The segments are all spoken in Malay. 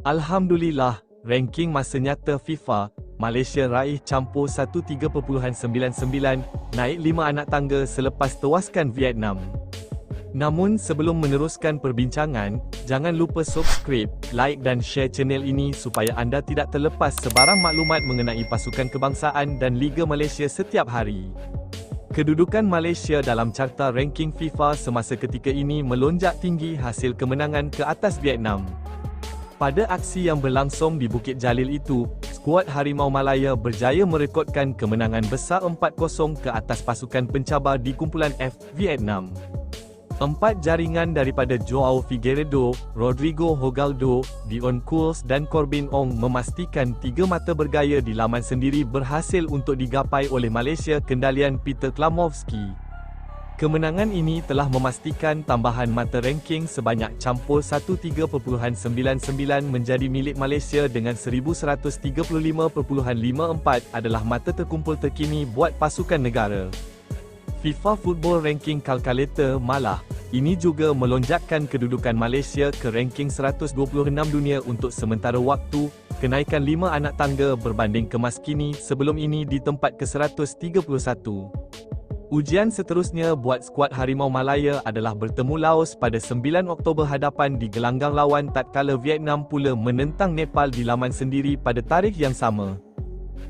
Alhamdulillah, ranking masa nyata FIFA, Malaysia raih campur 13.99, naik 5 anak tangga selepas tewaskan Vietnam. Namun sebelum meneruskan perbincangan, jangan lupa subscribe, like dan share channel ini supaya anda tidak terlepas sebarang maklumat mengenai pasukan kebangsaan dan Liga Malaysia setiap hari. Kedudukan Malaysia dalam carta ranking FIFA semasa ketika ini melonjak tinggi hasil kemenangan ke atas Vietnam. Pada aksi yang berlangsung di Bukit Jalil itu, skuad Harimau Malaya berjaya merekodkan kemenangan besar 4-0 ke atas pasukan pencabar di kumpulan F, Vietnam. Empat jaringan daripada Joao Figueiredo, Rodrigo Hogaldo, Dion Kouls dan Corbin Ong memastikan tiga mata bergaya di laman sendiri berhasil untuk digapai oleh Malaysia kendalian Peter Klamovski. Kemenangan ini telah memastikan tambahan mata ranking sebanyak campur 13.99 menjadi milik Malaysia dengan 1135.54 adalah mata terkumpul terkini buat pasukan negara. FIFA Football Ranking Calculator malah, ini juga melonjakkan kedudukan Malaysia ke ranking 126 dunia untuk sementara waktu, kenaikan 5 anak tangga berbanding kemas kini sebelum ini di tempat ke-131. Ujian seterusnya buat skuad Harimau Malaya adalah bertemu Laos pada 9 Oktober hadapan di gelanggang lawan tatkala Vietnam pula menentang Nepal di laman sendiri pada tarikh yang sama.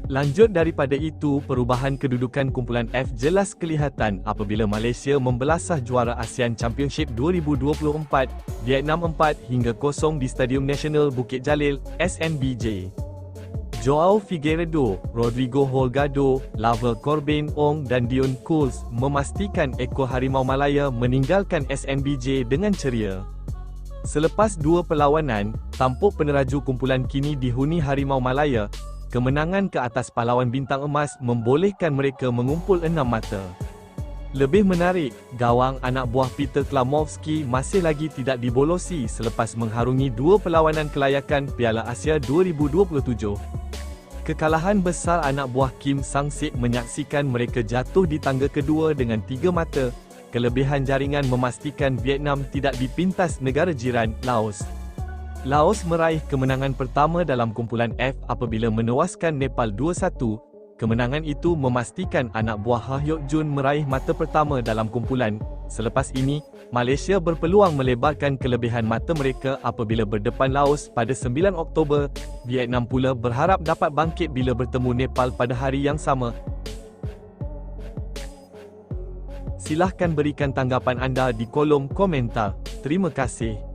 Lanjut daripada itu, perubahan kedudukan kumpulan F jelas kelihatan apabila Malaysia membelasah juara ASEAN Championship 2024, Vietnam 4 hingga 0 di Stadium Nasional Bukit Jalil, SNBJ. Joao Figueiredo, Rodrigo Holgado, Lavel Corbin Ong dan Dion Kouls memastikan ekor Harimau Malaya meninggalkan SNBJ dengan ceria. Selepas dua perlawanan, tampuk peneraju kumpulan kini dihuni Harimau Malaya, kemenangan ke atas pahlawan bintang emas membolehkan mereka mengumpul enam mata. Lebih menarik, gawang anak buah Peter Klamovski masih lagi tidak dibolosi selepas mengharungi dua perlawanan kelayakan Piala Asia 2027. Kekalahan besar anak buah Kim Sang-sik menyaksikan mereka jatuh di tangga kedua dengan tiga mata. Kelebihan jaringan memastikan Vietnam tidak dipintas negara jiran, Laos. Laos meraih kemenangan pertama dalam kumpulan F apabila menewaskan Nepal 2-1. Kemenangan itu memastikan anak buah Ha Hyok Jun meraih mata pertama dalam kumpulan. Selepas ini, Malaysia berpeluang melebarkan kelebihan mata mereka apabila berdepan Laos pada 9 Oktober. Vietnam pula berharap dapat bangkit bila bertemu Nepal pada hari yang sama. Silahkan berikan tanggapan anda di kolom komentar. Terima kasih.